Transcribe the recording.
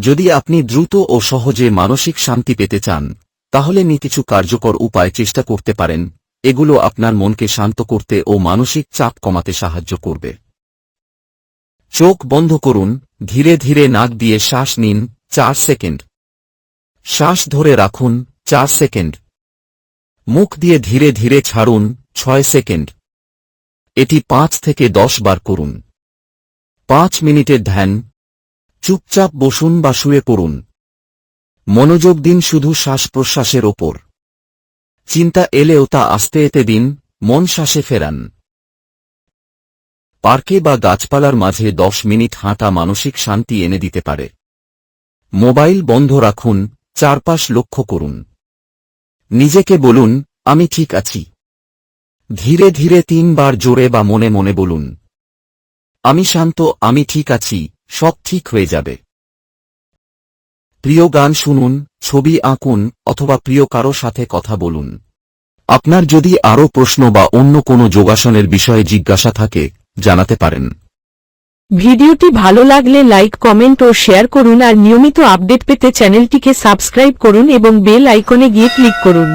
যদি আপনি দ্রুত ও সহজে মানসিক শান্তি পেতে চান, তাহলে নি কিছু কার্যকর উপায় চেষ্টা করতে পারেন। এগুলো আপনার মনকে শান্ত করতে ও মানসিক চাপ কমাতে সাহায্য করবে। চোখ বন্ধ করুন, ধীরে ধীরে নাক দিয়ে শ্বাস নিন, চার সেকেন্ড। শ্বাস ধরে রাখুন, চার সেকেন্ড। মুখ দিয়ে ধীরে ধীরে ছাড়ুন, ছয় সেকেন্ড। এটি পাঁচ থেকে দশ বার করুন। পাঁচ মিনিটের ধ্যান চুপচাপ বসুন বা শুয়ে পড়ুন। মনোযোগ দিন শুধু শ্বাস প্রশ্বাসের ওপর। চিন্তা এলেও তা আস্তে এতে দিন, মন শ্বাসে ফেরান। পার্কে বা গাছপালার মাঝে দশ মিনিট হাঁটা মানসিক শান্তি এনে দিতে পারে। মোবাইল বন্ধ রাখুন, চারপাশ লক্ষ্য করুন। নিজেকে বলুন, আমি ঠিক আছি। ধীরে ধীরে তিনবার জোরে বা মনে মনে বলুন, আমি শান্ত, আমি ঠিক আছি। সব ঠিক হয়ে যাবে। প্রিয় গান শুনুন, ছবি আঁকুন, অথবা প্রিয় কারও সাথে কথা বলুন। আপনার যদি আরও প্রশ্ন বা অন্য কোনো যোগাসনের বিষয়ে জিজ্ঞাসা থাকে, জানাতে পারেন। ভিডিওটি ভালো লাগলে লাইক, কমেন্ট ও শেয়ার করুন আর নিয়মিত আপডেট পেতে চ্যানেলটিকে সাবস্ক্রাইব করুন এবং বেল আইকনে গিয়ে ক্লিক করুন।